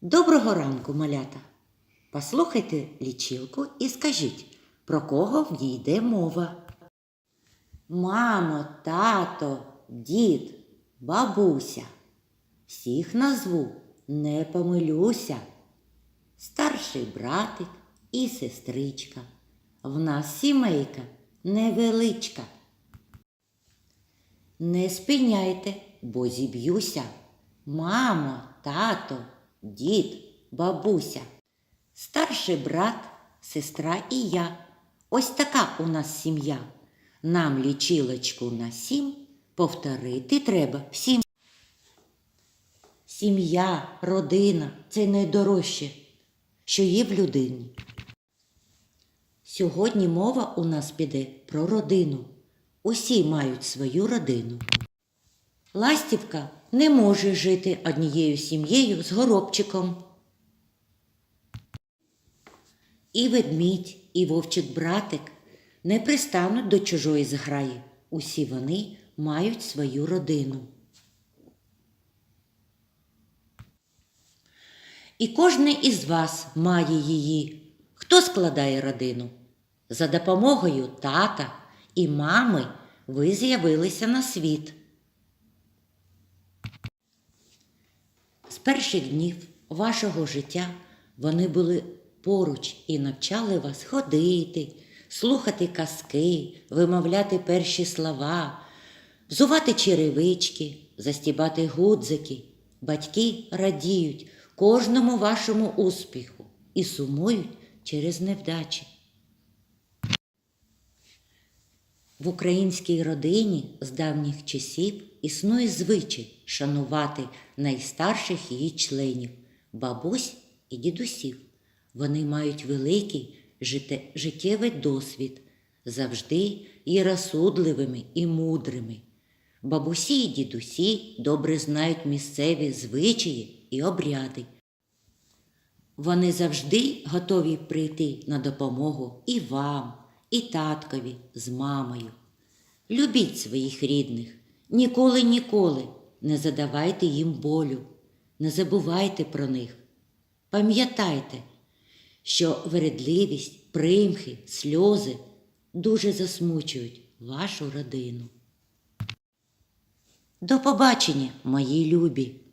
Доброго ранку, малята. Послухайте лічилку і скажіть, про кого в ній йде мова. Мамо, тато, дід, бабуся. Всіх назву не помилюся. Старший братик і сестричка. В нас сімейка невеличка. Не спиняйте, бо зіб'юся. Мамо, тато, дід, бабуся, старший брат, сестра і я. Ось така у нас сім'я. Нам лічилочку на сім повторити треба всім. Сім'я, родина це найдорожче, що є в людині. Сьогодні мова у нас піде про родину. Усі мають свою родину. Ластівка не може жити однією сім'єю з горобчиком. І ведмідь, і вовчик братик не пристануть до чужої зграї. Усі вони мають свою родину. І кожний із вас має її. Хто складає родину? За допомогою тата і мами ви з'явилися на світ. Перших днів вашого життя вони були поруч і навчали вас ходити, слухати казки, вимовляти перші слова, взувати черевички, застібати гудзики. Батьки радіють кожному вашому успіху і сумують через невдачі. В українській родині з давніх часів існує звичай шанувати найстарших її членів бабусь і дідусів. Вони мають великий життєвий досвід, завжди і розсудливими, і мудрими. Бабусі і дідусі добре знають місцеві звичаї і обряди. Вони завжди готові прийти на допомогу і вам, і таткові з мамою. Любіть своїх рідних, ніколи, ніколи не задавайте їм болю, не забувайте про них. Пам'ятайте, що вередливість, примхи, сльози дуже засмучують вашу родину. До побачення, мої любі!